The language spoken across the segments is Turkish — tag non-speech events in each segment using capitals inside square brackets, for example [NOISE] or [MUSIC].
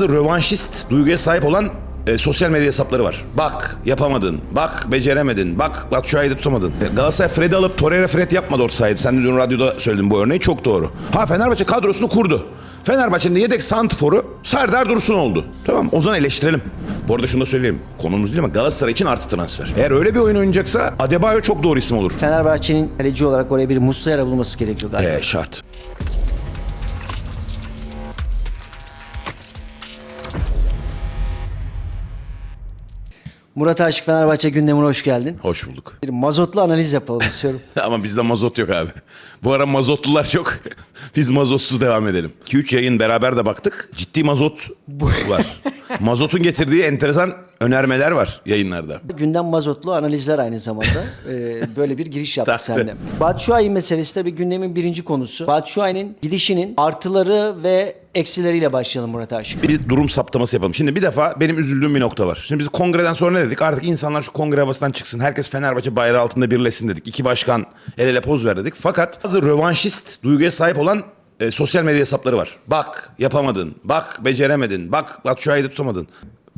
bazı rövanşist duyguya sahip olan e, sosyal medya hesapları var. Bak yapamadın, bak beceremedin, bak Batshuayi'yi de tutamadın. E, Galatasaray Fred'i alıp Torreira Fred yapmadı orta sahayı. Sen de dün radyoda söyledin bu örneği çok doğru. Ha Fenerbahçe kadrosunu kurdu. Fenerbahçe'nin de yedek santforu Serdar Dursun oldu. Tamam o zaman eleştirelim. Bu arada şunu da söyleyeyim. Konumuz değil ama Galatasaray için artı transfer. Eğer öyle bir oyun oynayacaksa Adebayo çok doğru isim olur. Fenerbahçe'nin kaleci olarak oraya bir Muslera bulması gerekiyor galiba. E, şart. Murat Aşık Fenerbahçe gündemine hoş geldin. Hoş bulduk. Bir mazotlu analiz yapalım istiyorum. [LAUGHS] Ama bizde mazot yok abi. Bu ara mazotlular çok. Biz mazotsuz devam edelim. 2-3 yayın beraber de baktık. Ciddi mazot var. [LAUGHS] Mazotun getirdiği enteresan önermeler var yayınlarda. Gündem mazotlu analizler aynı zamanda. Ee, böyle bir giriş yaptık Tabii. seninle. Batshuayi meselesi bir gündemin birinci konusu. Batshuayi'nin gidişinin artıları ve eksileriyle başlayalım Murat Aşık. Bir durum saptaması yapalım. Şimdi bir defa benim üzüldüğüm bir nokta var. Şimdi biz kongreden sonra ne dedik? Artık insanlar şu kongre havasından çıksın. Herkes Fenerbahçe bayrağı altında birleşsin dedik. İki başkan el ele poz ver dedik. Fakat bazı rövanşist duyguya sahip olan e, sosyal medya hesapları var. Bak yapamadın. Bak beceremedin. Bak Batshuayi'yi de tutamadın.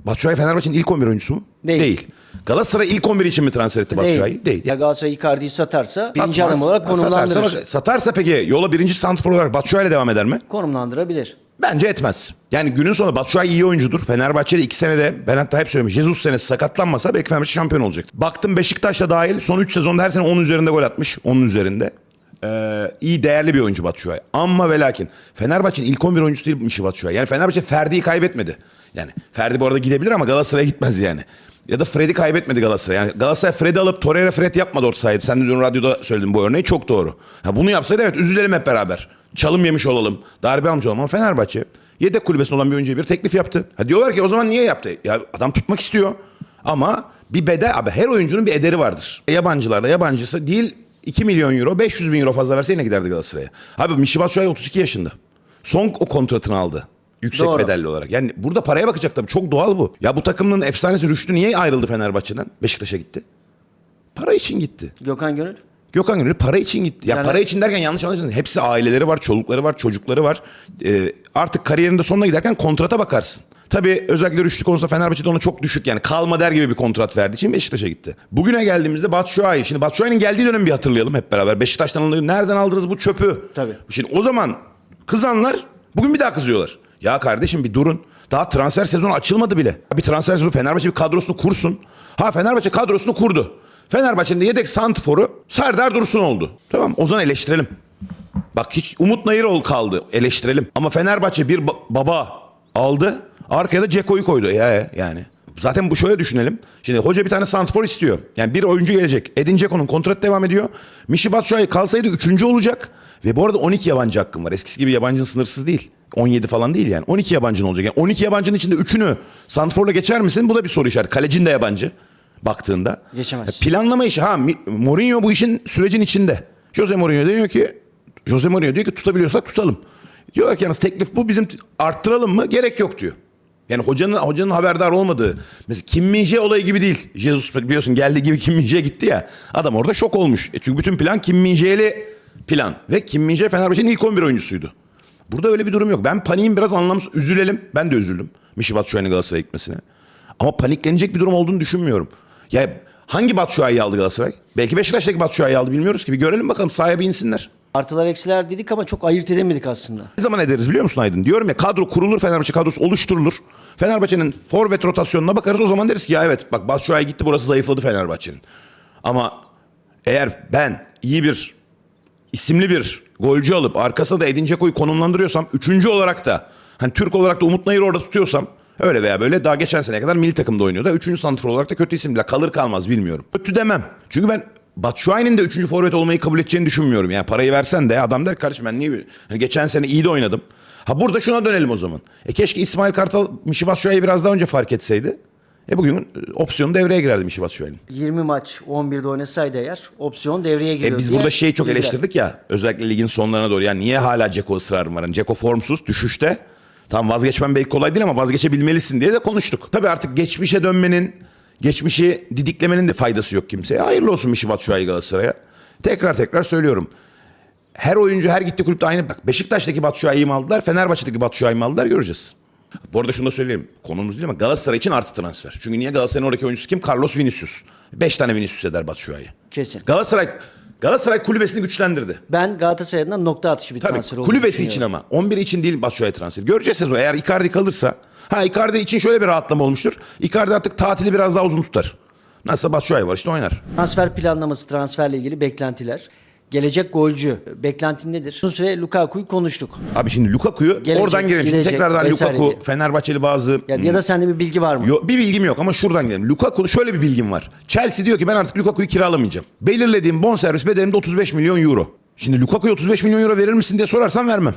Batshuayi Fenerbahçe'nin ilk 11 oyuncusu mu? Değil. Galatasaray ilk 11 için mi transfer etti Batshuayi'yi? Değil. Eğer Galatasaray Icardi'yi satarsa birinci Satmaz. adam olarak konumlandırır. Satarsa, satarsa peki yola birinci santrfor olarak Batshuayi devam eder mi? Konumlandırabilir. Bence etmez. Yani günün sonunda Batshuayi iyi oyuncudur. Fenerbahçe'de iki senede ben hatta hep söylüyorum. Jesus senesi sakatlanmasa belki Fenerbahçe şampiyon olacaktı. Baktım Beşiktaş'ta dahil son 3 sezonda her sene 10 üzerinde gol atmış. 10'un üzerinde. Ee, iyi değerli bir oyuncu Batshuayi. Ama ve lakin Fenerbahçe'nin ilk 11 oyuncusu değilmiş Batshuayi. Yani Fenerbahçe Ferdi'yi kaybetmedi. Yani Ferdi bu arada gidebilir ama Galatasaray'a gitmez yani. Ya da Fred'i kaybetmedi Galatasaray. Yani Galatasaray Fred'i alıp Torreira Fred yapmadı orta sahayı. Sen de dün radyoda söyledin bu örneği çok doğru. Ha, bunu yapsaydı evet üzülelim hep beraber. Çalım yemiş olalım. Darbe almış olalım ama Fenerbahçe yedek kulübesinde olan bir oyuncuya bir teklif yaptı. Ha diyorlar ki o zaman niye yaptı? Ya adam tutmak istiyor. Ama bir bedel abi her oyuncunun bir ederi vardır. E, Yabancılarda yabancısı değil 2 milyon euro 500 bin euro fazla verse yine giderdi Galatasaray'a. Abi Mişi Batshuayi 32 yaşında. Son o kontratını aldı. Yüksek Doğru. bedelli olarak. Yani burada paraya bakacak tabii. Çok doğal bu. Ya bu takımın efsanesi Rüştü niye ayrıldı Fenerbahçe'den? Beşiktaş'a gitti. Para için gitti. Gökhan Gönül. Gökhan Gönül para için gitti. Ya Yani- para için derken yanlış anlaşılmasın. Hepsi aileleri var, çolukları var, çocukları var. Ee, artık kariyerinde sonuna giderken kontrata bakarsın. Tabii özellikle Rüştü konusunda Fenerbahçe'de ona çok düşük yani kalma der gibi bir kontrat verdiği için Beşiktaş'a gitti. Bugüne geldiğimizde Batshuayi. Şimdi Batshuayi'nin geldiği dönemi bir hatırlayalım hep beraber. Beşiktaş'tan alındı. Nereden aldınız bu çöpü? Tabii. Şimdi o zaman kızanlar bugün bir daha kızıyorlar. Ya kardeşim bir durun. Daha transfer sezonu açılmadı bile. Bir transfer sezonu Fenerbahçe bir kadrosunu kursun. Ha Fenerbahçe kadrosunu kurdu. Fenerbahçe'nin de yedek santforu Serdar Dursun oldu. Tamam o zaman eleştirelim. Bak hiç Umut Nayıroğlu kaldı eleştirelim. Ama Fenerbahçe bir ba- baba aldı. Arkaya da Ceko'yu koydu. Ya, yani. Zaten bu şöyle düşünelim. Şimdi hoca bir tane santfor istiyor. Yani bir oyuncu gelecek. Edin Ceko'nun kontratı devam ediyor. Mişi Batshuayi kalsaydı üçüncü olacak. Ve bu arada 12 yabancı hakkım var. Eskisi gibi yabancının sınırsız değil. 17 falan değil yani. 12 yabancın olacak. Yani 12 yabancının içinde üçünü santforla geçer misin? Bu da bir soru işareti. Kalecin de yabancı baktığında. Geçemez. Planlama işi. Ha Mourinho bu işin sürecin içinde. Jose Mourinho diyor ki Jose Mourinho diyor ki tutabiliyorsak tutalım. Diyorlar ki yalnız teklif bu bizim arttıralım mı? Gerek yok diyor. Yani hocanın hocanın haberdar olmadığı. Mesela Kim Min-jae olayı gibi değil. Jesus biliyorsun geldiği gibi Kim Min-jae gitti ya. Adam orada şok olmuş. E çünkü bütün plan Kim Min-jae'li plan. Ve Kim Min-jae Fenerbahçe'nin ilk 11 oyuncusuydu. Burada öyle bir durum yok. Ben paniğin biraz anlamsız. Üzülelim. Ben de üzüldüm. Mişi Batshuayi'nin Galatasaray'a gitmesine. Ama paniklenecek bir durum olduğunu düşünmüyorum. Ya hangi Batshuayi'yi aldı Galatasaray? Belki Beşiktaş'taki Batshuayi'yi aldı bilmiyoruz ki. Bir görelim bakalım sahibi insinler. Artılar eksiler dedik ama çok ayırt edemedik aslında. Ne zaman ederiz biliyor musun Aydın? Diyorum ya kadro kurulur Fenerbahçe kadrosu oluşturulur. Fenerbahçe'nin forvet rotasyonuna bakarız o zaman deriz ki ya evet bak Batshuayi gitti burası zayıfladı Fenerbahçe'nin. Ama eğer ben iyi bir isimli bir golcü alıp arkasına da Edin Dzeko'yu konumlandırıyorsam üçüncü olarak da hani Türk olarak da Umut Nayır'ı orada tutuyorsam öyle veya böyle daha geçen seneye kadar milli takımda oynuyordu. Üçüncü santrfor olarak da kötü isimler kalır kalmaz bilmiyorum. Kötü demem. Çünkü ben Batshuayi'nin de üçüncü forvet olmayı kabul edeceğini düşünmüyorum. Yani parayı versen de adam der kardeşim ben niye hani geçen sene iyi de oynadım. Ha burada şuna dönelim o zaman. E keşke İsmail Kartal Mişi Batshuayi'yi biraz daha önce fark etseydi. E bugün opsiyonu devreye girerdi Mişi Batshuayi'nin. 20 maç 11'de oynasaydı eğer opsiyon devreye giriyor. E biz burada şeyi çok eleştirdik ya. Özellikle ligin sonlarına doğru. Yani niye hala Ceko ısrarım var? Yani Ceko formsuz, düşüşte. Tam vazgeçmem belki kolay değil ama vazgeçebilmelisin diye de konuştuk. Tabii artık geçmişe dönmenin, geçmişi didiklemenin de faydası yok kimseye. Hayırlı olsun Mişi Batshuayi Galatasaray'a. Tekrar tekrar söylüyorum. Her oyuncu her gitti kulüpte aynı. Bak Beşiktaş'taki Batshuayi'yi mi aldılar? Fenerbahçe'deki Batshuayi'yi mi aldılar? Göreceğiz. Bu arada şunu da söyleyeyim. Konumuz değil ama Galatasaray için artı transfer. Çünkü niye Galatasaray'ın oradaki oyuncusu kim? Carlos Vinicius. 5 tane Vinicius eder Batshuayi. Kesin. Galatasaray Galatasaray kulübesini güçlendirdi. Ben Galatasaray'dan nokta atışı bir Tabii transfer olduğunu kulübesi için düşünüyorum. ama 11 için değil Batshuayi transferi. Göreceğiz sezon. Eğer Icardi kalırsa ha Icardi için şöyle bir rahatlama olmuştur. Icardi artık tatili biraz daha uzun tutar. Nasılsa Batshuayi var işte oynar. Transfer planlaması, transferle ilgili beklentiler. Gelecek golcü beklentin nedir? Uzun süre Lukaku'yu konuştuk. Abi şimdi Lukaku'yu Gelecek, oradan girelim. Şimdi gidecek tekrardan vesaire Lukaku, diye. Fenerbahçeli bazı Ya, ya da sende bir bilgi var mı? Yo, bir bilgim yok ama şuradan gidelim. Lukaku şöyle bir bilgim var. Chelsea diyor ki ben artık Lukaku'yu kiralamayacağım. Belirlediğim bonservis bedenim de 35 milyon euro. Şimdi Lukaku'ya 35 milyon euro verir misin diye sorarsan vermem.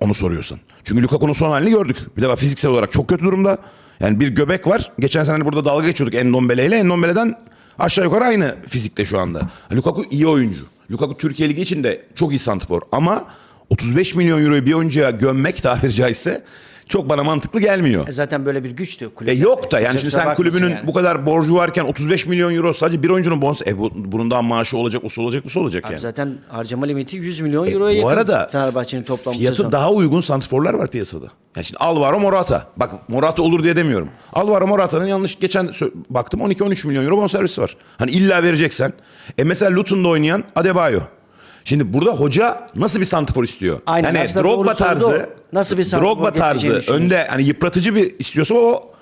Onu soruyorsan. Çünkü Lukaku'nun son halini gördük. Bir defa fiziksel olarak çok kötü durumda. Yani bir göbek var. Geçen sene hani burada dalga geçiyorduk Endombele ile. Endombele'den aşağı yukarı aynı fizikte şu anda. Lukaku iyi oyuncu. Lukaku Türkiye Ligi için de çok iyi santrfor. Ama 35 milyon euroyu bir oyuncuya gömmek tabiri caizse çok bana mantıklı gelmiyor. E zaten böyle bir güçtü kulüp. E yok da yani Kimse şimdi sen bakmasın kulübünün yani. bu kadar borcu varken 35 milyon euro sadece bir oyuncunun bonus e bu, bunun daha maaşı olacak, usul olacak, usul olacak Abi yani. Zaten harcama limiti 100 milyon euroya E, yakın. bu arada Fenerbahçe'nin toplam bu fiyatı sezon. daha uygun santrforlar var piyasada. Yani şimdi Alvaro Morata. Bak Morata olur diye demiyorum. Alvaro Morata'nın yanlış geçen sö- baktım 12-13 milyon euro bonservisi var. Hani illa vereceksen. E mesela Luton'da oynayan Adebayo. Şimdi burada hoca nasıl bir santrfor istiyor? Aynen, yani aslında Drogba doğru soru da tarzı. Nasıl bir santrfor Drogba tarzı önde hani yıpratıcı bir istiyorsa o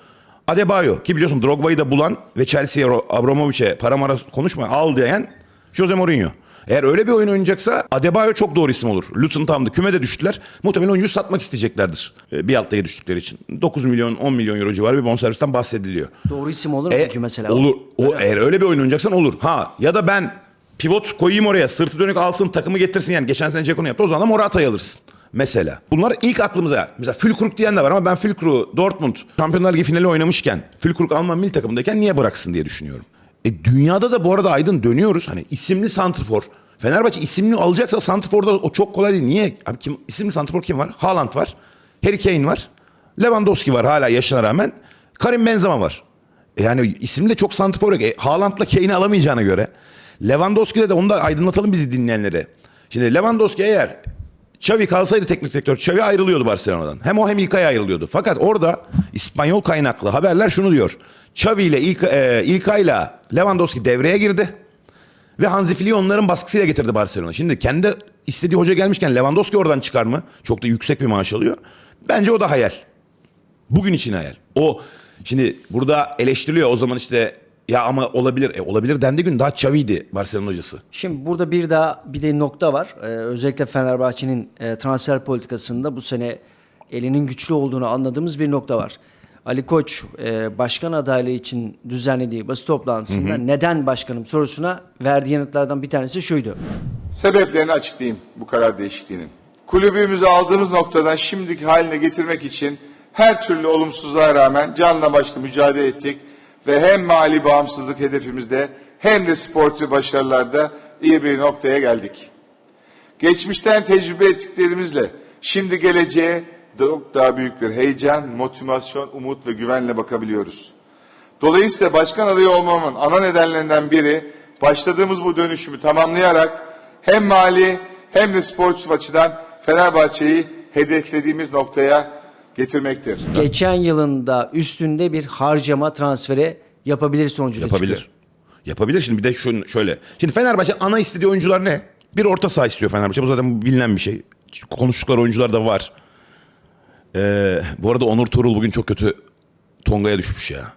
Adebayo. Ki biliyorsun Drogba'yı da bulan ve Chelsea'ye Abramovich'e para mara konuşma al diyen Jose Mourinho. Eğer öyle bir oyun oynayacaksa Adebayo çok doğru isim olur. Luton tamamdı. Kümede düştüler. Muhtemelen oyuncuyu satmak isteyeceklerdir. Ee, Bir alt lige düştükleri için. 9 milyon 10 milyon euro civarı bir bonservisten bahsediliyor. Doğru isim olur mu E, peki mesela? Olur. O, eğer öyle bir oyun oynayacaksan olur. Ha ya da ben pivot koyayım oraya sırtı dönük alsın takımı getirsin yani. Geçen sene Ceko'nu yaptı o zaman da Morata'yı alırsın. Mesela. Bunlar ilk aklımıza. Mesela Fülkrug diyen de var ama ben Fülkrug'u Dortmund Şampiyonlar Ligi finali oynamışken Fülkrug Alman milli takımındayken niye bıraksın diye düşünüyorum. E, dünyada da bu arada Aydın dönüyoruz. Hani isimli santrfor. Fenerbahçe isimli alacaksa santrforda o çok kolay değil. Niye? Abi kim, isimli santrfor kim var? Haaland var. Harry Kane var. Lewandowski var hala yaşına rağmen. Karim Benzema var. E Yani isimli de çok santrfor yok. E, Haaland'la Kane'i alamayacağına göre. Lewandowski'de de onu da aydınlatalım bizi dinleyenleri. Şimdi Lewandowski eğer Xavi kalsaydı teknik direktör Xavi ayrılıyordu Barcelona'dan. Hem o hem İlkay ayrılıyordu. Fakat orada İspanyol kaynaklı haberler şunu diyor. Xavi ile İlk, e, İlkay'la Lewandowski devreye girdi. Ve Hansi Flick'i onların baskısıyla getirdi Barcelona. Şimdi kendi istediği hoca gelmişken Lewandowski oradan çıkar mı? Çok da yüksek bir maaş alıyor. Bence o da hayal. Bugün için hayal. O şimdi burada eleştiriliyor o zaman işte ya ama olabilir. E, olabilir dendi gün daha Xavi'ydi Barcelona hocası. Şimdi burada bir daha bir de nokta var. Ee, özellikle Fenerbahçe'nin e, transfer politikasında bu sene elinin güçlü olduğunu anladığımız bir nokta var. Ali Koç e, başkan adaylığı için düzenlediği basın toplantısında neden başkanım sorusuna verdiği yanıtlardan bir tanesi şuydu. Sebeplerini açıklayayım bu karar değişikliğinin. Kulübümüzü aldığımız noktadan şimdiki haline getirmek için her türlü olumsuzluğa rağmen canla başla mücadele ettik ve hem mali bağımsızlık hedefimizde hem de sportif başarılarda iyi bir noktaya geldik. Geçmişten tecrübe ettiklerimizle şimdi geleceğe çok daha büyük bir heyecan, motivasyon, umut ve güvenle bakabiliyoruz. Dolayısıyla başkan adayı olmamın ana nedenlerinden biri başladığımız bu dönüşümü tamamlayarak hem mali hem de sportif açıdan Fenerbahçe'yi hedeflediğimiz noktaya getirmektir. Geçen yılında üstünde bir harcama transferi yapabilir sonucunda Yapabilir. çıkıyor. Yapabilir. Şimdi bir de şunu şöyle. Şimdi Fenerbahçe ana istediği oyuncular ne? Bir orta saha istiyor Fenerbahçe. Bu zaten bilinen bir şey. Konuştukları oyuncular da var. Ee, bu arada Onur Turul bugün çok kötü Tonga'ya düşmüş ya.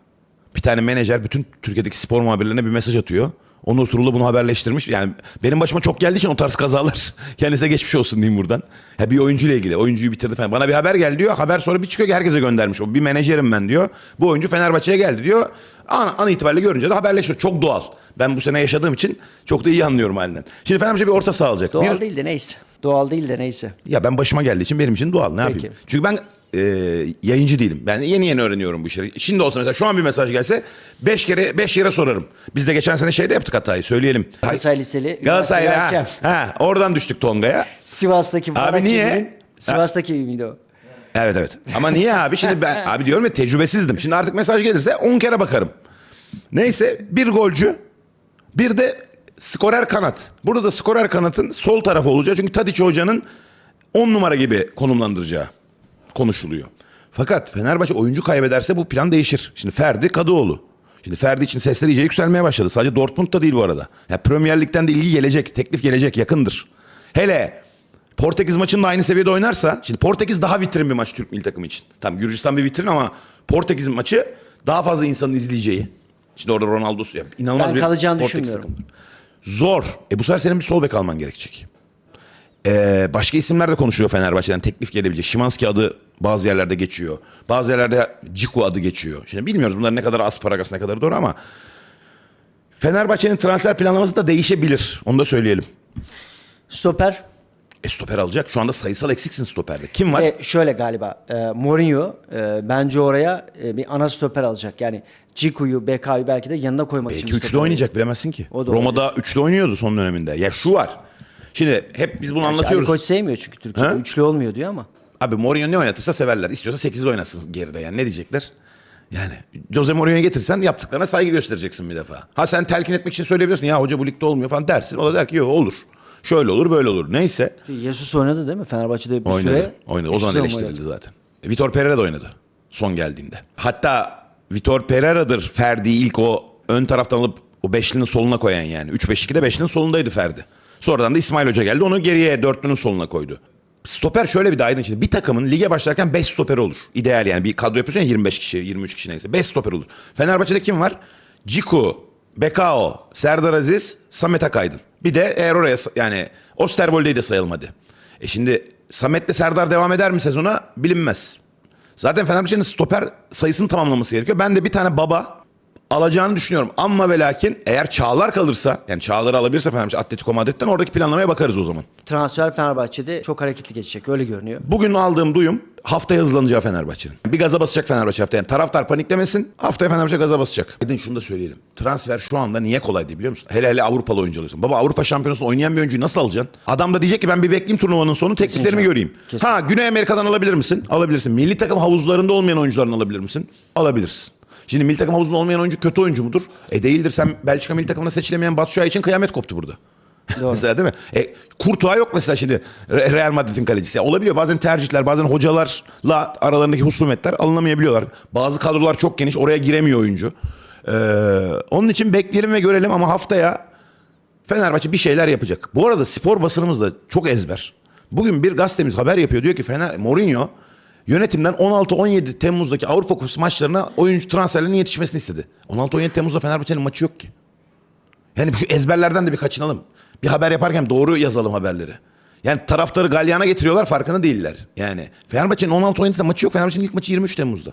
Bir tane menajer bütün Türkiye'deki spor muhabirlerine bir mesaj atıyor. Onur Turul'la bunu haberleştirmiş. Yani benim başıma çok geldiği için o tarz kazalar [LAUGHS] kendisine geçmiş olsun diyeyim buradan. Ya bir oyuncuyla ilgili. Oyuncuyu bitirdi falan. Bana bir haber geldi diyor. Haber sonra bir çıkıyor ki herkese göndermiş. O bir menajerim ben diyor. Bu oyuncu Fenerbahçe'ye geldi diyor. An, an itibariyle görünce de haberleşiyor. Çok doğal. Ben bu sene yaşadığım için çok da iyi anlıyorum halinden. Şimdi Fenerbahçe bir orta saha alacak. Doğal Bir- değil de neyse. Doğal değil de neyse. ya ben başıma geldiği için benim için doğal. Ne Peki. yapayım? Çünkü ben e, yayıncı değilim. Ben yeni yeni öğreniyorum bu işleri. Şimdi olsa mesela şu an bir mesaj gelse 5 kere 5 yere sorarım. Biz de geçen sene şeyde yaptık hatayı söyleyelim. Galatasaray Liseli, Galatasaray üniversiteli ha, hakem. ha, oradan düştük Tonga'ya. Sivas'taki Abi niye? Fenerbahçe'nin- Sivas'taki miydi o? Evet evet. Ama niye abi? Şimdi ben [LAUGHS] abi diyorum ya tecrübesizdim. Şimdi artık mesaj gelirse 10 kere bakarım. Neyse bir golcü bir de skorer kanat. Burada da skorer kanatın sol tarafı olacak. Çünkü Tadiç Hoca'nın 10 numara gibi konumlandıracağı konuşuluyor. Fakat Fenerbahçe oyuncu kaybederse bu plan değişir. Şimdi Ferdi Kadıoğlu. Şimdi Ferdi için sesler iyice yükselmeye başladı. Sadece Dortmund'da değil bu arada. Ya Premier Lig'den de ilgi gelecek, teklif gelecek, yakındır. Hele Portekiz maçında aynı seviyede oynarsa, şimdi Portekiz daha vitrin bir maç Türk milli takımı için. Tamam Gürcistan bir vitrin ama Portekiz maçı daha fazla insanın izleyeceği. Şimdi orada Ronaldo ya, inanılmaz Ben bir kalacağını Portekiz düşünmüyorum. takımı. Zor. E bu sefer senin bir sol bek alman gerekecek. Ee, başka isimler de konuşuyor Fenerbahçe'den teklif gelebilecek. Şimanski adı bazı yerlerde geçiyor. Bazı yerlerde Ciku adı geçiyor. Şimdi bilmiyoruz bunlar ne kadar asparagas ne kadar doğru ama Fenerbahçe'nin transfer planlaması da değişebilir. Onu da söyleyelim. Stoper E stoper alacak. Şu anda sayısal eksiksin stoperde. Kim var? E, şöyle galiba e, Mourinho e, bence oraya e, bir ana stoper alacak. Yani Ciku'yu, Beka'yı belki de yanına koymak için. Belki üçlü oynayacak bilemezsin ki. Roma'da üçlü oynuyordu son döneminde. Ya şu var. Şimdi hep biz bunu. Ali anlatıyoruz. Koç sevmiyor çünkü Türkiye'de. Ha? Üçlü olmuyor diyor ama. Abi Mourinho ne oynatırsa severler. İstiyorsa 8'de oynasın geride yani. Ne diyecekler? Yani Jose Mourinho'yu getirsen yaptıklarına saygı göstereceksin bir defa. Ha sen telkin etmek için söyleyebilirsin. Ya hoca bu ligde olmuyor falan dersin. O da der ki yok olur. Şöyle olur böyle olur. Neyse. Jesus oynadı değil mi? Fenerbahçe'de bir Oynadı. süre. oynadı. O zaman eleştirildi zaten. E, Vitor Pereira da oynadı. Son geldiğinde. Hatta Vitor Pereira'dır Ferdi'yi ilk o ön taraftan alıp o beşlinin soluna koyan yani. 3-5-2'de beşlinin solundaydı Ferdi. Sonradan da İsmail Hoca geldi. Onu geriye dörtlünün soluna koydu. Stoper şöyle bir de aydın şimdi. Bir takımın lige başlarken 5 stoper olur. İdeal yani. Bir kadro yapıyorsun ya 25 kişi, 23 kişi neyse. 5 stoper olur. Fenerbahçe'de kim var? Ciku, Bekao, Serdar Aziz, Samet Akaydın. Bir de eğer oraya yani Osterwolde'yi de sayalım hadi. E şimdi Samet'le Serdar devam eder mi sezona? Bilinmez. Zaten Fenerbahçe'nin stoper sayısını tamamlaması gerekiyor. Ben de bir tane baba alacağını düşünüyorum. Ama ve lakin eğer Çağlar kalırsa yani Çağlar'ı alabilirse Fenerbahçe Atletico Madrid'den oradaki planlamaya bakarız o zaman. Transfer Fenerbahçe'de çok hareketli geçecek. Öyle görünüyor. Bugün aldığım duyum haftaya hızlanacağı Fenerbahçe'nin. Bir gaza basacak Fenerbahçe haftaya. Yani taraftar paniklemesin. Haftaya Fenerbahçe gaza basacak. Edin şunu da söyleyelim. Transfer şu anda niye kolay değil biliyor musun? Hele hele Avrupalı oyuncu alıyorsun. Baba Avrupa Şampiyonası'nda oynayan bir oyuncuyu nasıl alacaksın? Adam da diyecek ki ben bir bekleyeyim turnuvanın sonu tekliflerimi göreyim. Kesinlikle. Ha Güney Amerika'dan alabilir misin? Alabilirsin. Milli takım havuzlarında olmayan oyuncularını alabilir misin? Alabilirsin. Şimdi milli takım havuzunda olmayan oyuncu kötü oyuncu mudur? E değildir. Sen Belçika milli takımına seçilemeyen Batshuayi için kıyamet koptu burada. Doğru. [LAUGHS] mesela değil mi? E, Courtois yok mesela şimdi Re- Real Madrid'in kalecisi. Ya olabiliyor bazen tercihler, bazen hocalarla aralarındaki husumetler alınamayabiliyorlar. Bazı kadrolar çok geniş, oraya giremiyor oyuncu. Ee, onun için bekleyelim ve görelim ama haftaya Fenerbahçe bir şeyler yapacak. Bu arada spor basınımız da çok ezber. Bugün bir gazetemiz haber yapıyor. Diyor ki Fener Mourinho yönetimden 16-17 Temmuz'daki Avrupa Kupası maçlarına oyuncu transferlerinin yetişmesini istedi. 16-17 Temmuz'da Fenerbahçe'nin maçı yok ki. Yani şu ezberlerden de bir kaçınalım. Bir haber yaparken doğru yazalım haberleri. Yani taraftarı galyana getiriyorlar farkında değiller. Yani Fenerbahçe'nin 16-17'de maçı yok. Fenerbahçe'nin ilk maçı 23 Temmuz'da.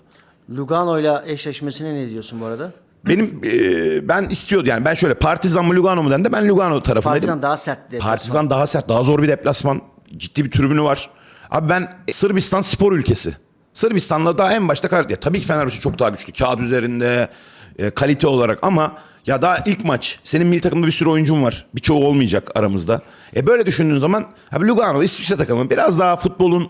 Lugano'yla eşleşmesine ne diyorsun bu arada? Benim e, ben istiyordum yani ben şöyle Partizan mı Lugano mu dendi ben Lugano tarafındaydım. Partizan daha sert deplasman. Partizan daha sert, daha zor bir deplasman. Ciddi bir tribünü var. Abi ben Sırbistan spor ülkesi. Sırbistan'la daha en başta kar- ya tabii ki Fenerbahçe çok daha güçlü. Kağıt üzerinde, e, kalite olarak ama ya daha ilk maç. Senin milli takımda bir sürü oyuncun var. Birçoğu olmayacak aramızda. E böyle düşündüğün zaman abi Lugano İsviçre takımı biraz daha futbolun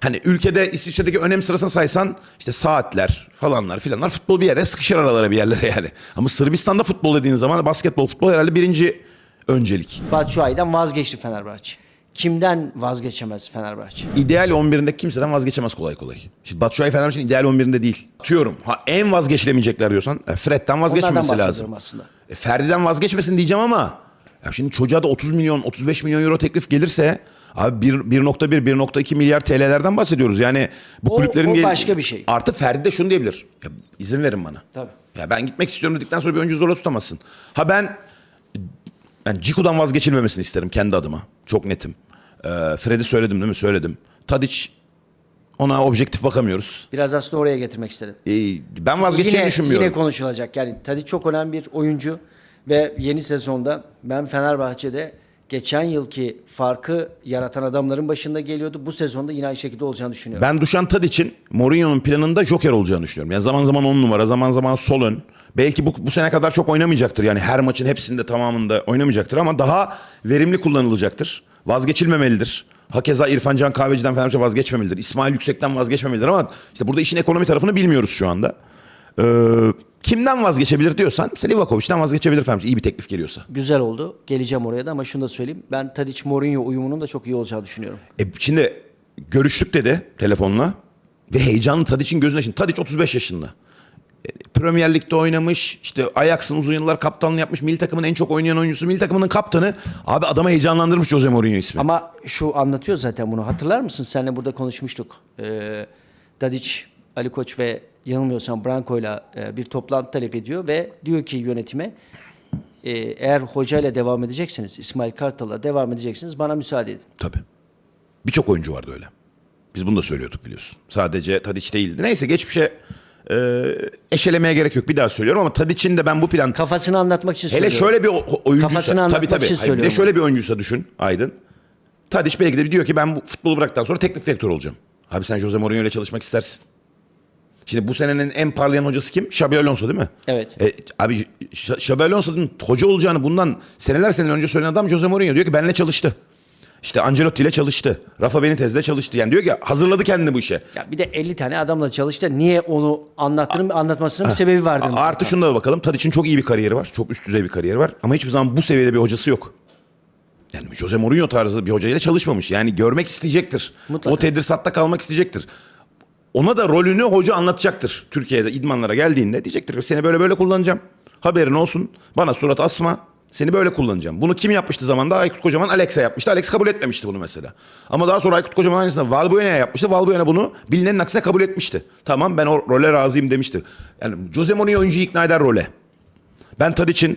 Hani ülkede İsviçre'deki önem sırasına saysan işte saatler falanlar filanlar futbol bir yere sıkışır aralara bir yerlere yani. Ama Sırbistan'da futbol dediğin zaman basketbol futbol herhalde birinci öncelik. Batshuayi'den vazgeçti Fenerbahçe. Kimden vazgeçemez Fenerbahçe? İdeal 11'inde kimseden vazgeçemez kolay kolay. Şimdi Batshuayi Fenerbahçe'nin ideal 11'inde değil. Atıyorum. Ha en vazgeçilemeyecekler diyorsan e, Fred'den Onlardan vazgeçmemesi lazım. bahsediyorum aslında. E, Ferdi'den vazgeçmesin diyeceğim ama ya şimdi çocuğa da 30 milyon 35 milyon euro teklif gelirse abi 1 1.1 1.2 milyar TL'lerden bahsediyoruz. Yani bu O- kulüplerin o gel- başka bir şey. Artı Ferdi de şunu diyebilir. Ya, izin verin bana. Tabii. Ya ben gitmek istiyorum dedikten sonra bir oyuncu zorla tutamazsın. Ha ben ben Ciku'dan vazgeçilmemesini isterim kendi adıma. Çok netim. Ee, Fred'i söyledim değil mi? Söyledim. Tadic ona objektif bakamıyoruz. Biraz aslında oraya getirmek istedim. Ee, ben vazgeçeceğini yine, düşünmüyorum. Yine konuşulacak. Yani Tadic çok önemli bir oyuncu ve yeni sezonda ben Fenerbahçe'de geçen yılki farkı yaratan adamların başında geliyordu. Bu sezonda yine aynı şekilde olacağını düşünüyorum. Ben Dušan Tadic'in Mourinho'nun planında Joker olacağını düşünüyorum. Yani zaman zaman 10 numara, zaman zaman sol ön. Belki bu, bu sene kadar çok oynamayacaktır. Yani her maçın hepsinde tamamında oynamayacaktır ama daha verimli kullanılacaktır. Vazgeçilmemelidir. Hakeza İrfan Can Kahveci'den Fenerbahçe vazgeçmemelidir. İsmail Yüksek'ten vazgeçmemelidir ama işte burada işin ekonomi tarafını bilmiyoruz şu anda. Ee, kimden vazgeçebilir diyorsan Selivakovic'den vazgeçebilir Fenerbahçe iyi bir teklif geliyorsa. Güzel oldu. Geleceğim oraya da ama şunu da söyleyeyim. Ben Tadic Mourinho uyumunun da çok iyi olacağını düşünüyorum. E şimdi görüştük dedi telefonla. Ve heyecanlı Tadic'in gözünde şimdi. Tadic 35 yaşında. E, Premier Lig'de oynamış. işte Ajax'ın uzun yıllar kaptanlığı yapmış. Milli takımın en çok oynayan oyuncusu. Milli takımının kaptanı. Abi adama heyecanlandırmış Jose Mourinho ismi. Ama şu anlatıyor zaten bunu. Hatırlar mısın? Seninle burada konuşmuştuk. Ee, Dadic, Ali Koç ve yanılmıyorsam Branko'yla e, bir toplantı talep ediyor ve diyor ki yönetime e, eğer hocayla devam edeceksiniz, İsmail Kartal'la devam edeceksiniz bana müsaade edin. Tabii. Birçok oyuncu vardı öyle. Biz bunu da söylüyorduk biliyorsun. Sadece Tadic değildi. Neyse geçmişe e, eşelemeye gerek yok. Bir daha söylüyorum ama Tadic'in de ben bu plan... Kafasını anlatmak için Hele söylüyorum. şöyle bir o- oyuncuysa... Kafasını tabii anlatmak tabii. için Hayır, bir de söylüyorum şöyle bir oyuncuysa düşün Aydın. Tadic belki de diyor ki ben bu futbolu bıraktıktan sonra teknik direktör olacağım. Abi sen Jose Mourinho ile çalışmak istersin. Şimdi bu senenin en parlayan hocası kim? Xabi Alonso değil mi? Evet. E, abi Ş- Xabi Alonso'nun hoca olacağını bundan seneler seneler önce söyleyen adam Jose Mourinho diyor ki benimle çalıştı. İşte Ancelotti ile çalıştı. Rafa Benitez ile çalıştı. Yani diyor ki hazırladı kendini bu işe. Ya bir de 50 tane adamla çalıştı. Niye onu anlattığının anlatmasının bir sebebi vardır. A- Artı şunu da bakalım. Tadic'in çok iyi bir kariyeri var. Çok üst düzey bir kariyeri var. Ama hiçbir zaman bu seviyede bir hocası yok. Yani Jose Mourinho tarzı bir hocayla çalışmamış. Yani görmek isteyecektir. Mutlaka. O tedrisatta kalmak isteyecektir. Ona da rolünü hoca anlatacaktır. Türkiye'de idmanlara geldiğinde diyecektir ki seni böyle böyle kullanacağım. Haberin olsun. Bana surat asma. Seni böyle kullanacağım. Bunu kim yapmıştı zamanında? Aykut Kocaman Alex'e yapmıştı. Alex kabul etmemişti bunu mesela. Ama daha sonra Aykut Kocaman aynısını Valbuena'ya yapmıştı. Valbuena bunu bilinenin aksine kabul etmişti. Tamam ben o role razıyım demişti. Yani Jose Mourinho oyuncuyu ikna eder role. Ben Tadic'in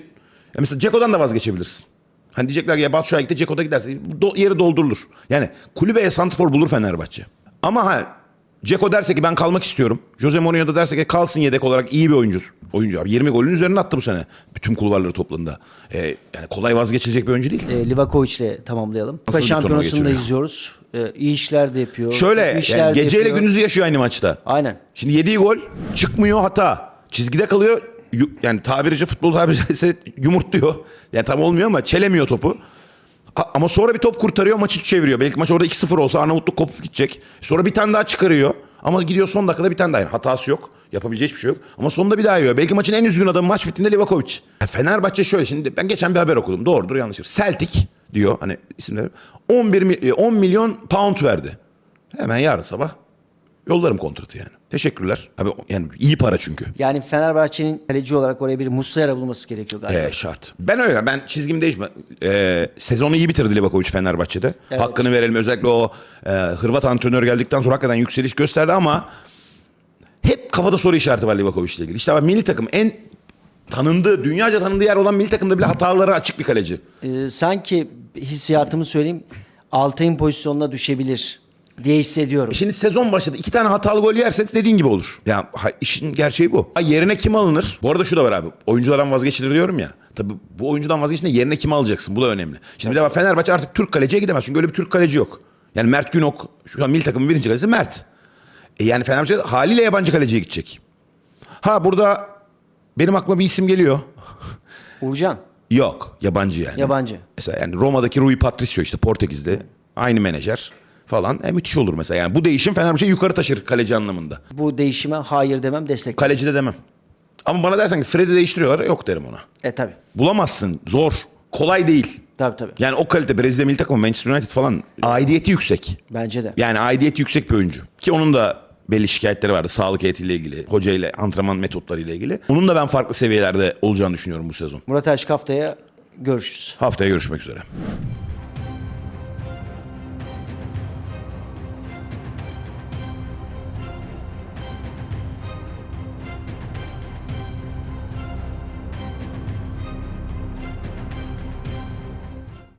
ya mesela Ceko'dan da vazgeçebilirsin. Hani diyecekler ya Batu Şua'ya gitti Ceko'da giderse yeri doldurulur. Yani kulübeye santrfor bulur Fenerbahçe. Ama ha Ceko derse ki ben kalmak istiyorum. Jose Mourinho da derse ki kalsın yedek olarak iyi bir oyuncu. Oyuncu abi 20 golün üzerine attı bu sene. Bütün kulvarları topladığında. Ee, yani kolay vazgeçilecek bir oyuncu değil. E, Livakovic ile tamamlayalım. Kupa şampiyonasını da izliyoruz. E, iyi işler de yapıyor. Şöyle işler yani geceyle yapıyor. gündüzü yaşıyor aynı maçta. Aynen. Şimdi yediği gol çıkmıyor hata. Çizgide kalıyor. Yani tabirici futbol tabirici ise [LAUGHS] yumurtluyor. Yani tam olmuyor ama çelemiyor topu. Ama sonra bir top kurtarıyor maçı çeviriyor. Belki maç orada 2-0 olsa Arnavutluk kopup gidecek. Sonra bir tane daha çıkarıyor. Ama gidiyor son dakikada bir tane daha. Yani hatası yok. Yapabileceği hiçbir şey yok. Ama sonunda bir daha yiyor. Belki maçın en üzgün adamı maç bittiğinde Livakovic. Yani Fenerbahçe şöyle şimdi ben geçen bir haber okudum. Doğrudur yanlıştır. Celtic diyor hani isimleri. 11 mi- e, 10 milyon pound verdi. Hemen yarın sabah Yollarım kontratı yani. Teşekkürler. Abi yani iyi para çünkü. Yani Fenerbahçe'nin kaleci olarak oraya bir Muslera bulması gerekiyor galiba. Ee, şart. Ben öyle. Ben çizgim değişme. Ee, sezonu iyi bitirdi Livakovic Fenerbahçe'de. Evet. Hakkını verelim. Özellikle o e, Hırvat antrenör geldikten sonra hakikaten yükseliş gösterdi ama hep kafada soru işareti var Livakovic ile ilgili. İşte bak milli takım en tanındığı, dünyaca tanındığı yer olan milli takımda bile hataları açık bir kaleci. E, sanki hissiyatımı söyleyeyim. Altay'ın pozisyonuna düşebilir diye hissediyorum. Şimdi sezon başladı. iki tane hatalı gol yerse dediğin gibi olur. Ya ha, işin gerçeği bu. Ha, yerine kim alınır? Bu arada şu da var abi. Oyunculardan vazgeçilir diyorum ya. Tabii bu oyuncudan vazgeçtiğinde yerine kimi alacaksın? Bu da önemli. Şimdi bir de Fenerbahçe artık Türk kaleciye gidemez. Çünkü öyle bir Türk kaleci yok. Yani Mert Günok şu an milli takımın birinci kalecisi Mert. E yani Fenerbahçe haliyle yabancı kaleciye gidecek. Ha burada benim aklıma bir isim geliyor. Uğurcan Yok yabancı yani. yabancı. Mesela yani Roma'daki Rui Patricio işte Portekiz'de aynı menajer falan. E, müthiş olur mesela. Yani bu değişim Fenerbahçe'yi yukarı taşır kaleci anlamında. Bu değişime hayır demem destek. Kaleci de demem. Ama bana dersen ki Fred'i değiştiriyorlar. Yok derim ona. e tabi. Bulamazsın. Zor. Kolay değil. Tabi tabi. Yani o kalite Brezilya milli takımı Manchester United falan aidiyeti yüksek. Bence de. Yani aidiyeti yüksek bir oyuncu. Ki onun da belli şikayetleri vardı. Sağlık heyetiyle ilgili, hoca ile antrenman metotlarıyla ilgili. Onun da ben farklı seviyelerde olacağını düşünüyorum bu sezon. Murat Aşk haftaya görüşürüz. Haftaya görüşmek üzere.